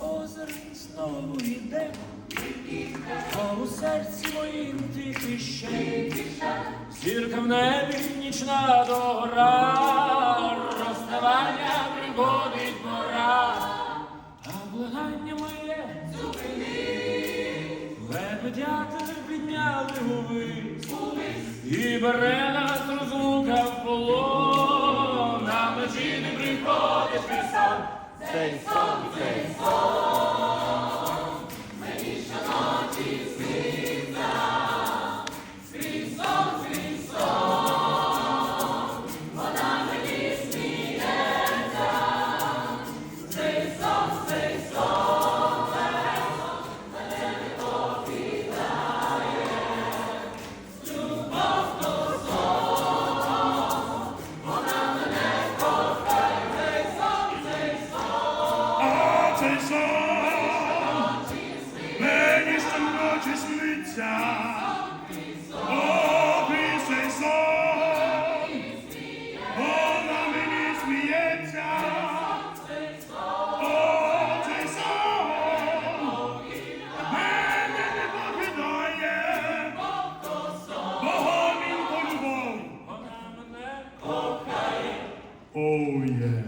озеро знову йде, а у серці моїм ти ще. Зірка в небі нічна догора, розставання приходить пора, а благання моє зупини, лебедята підняли губи, і бере нас розлука в полон, на вночі не пісон, цей сон сон, мені щоночі сниться, Добрий цей сон, вона мені сміється, О, цей сон, мене не покидає, Богом він полюбов. Вона мене кохає. Оу, є.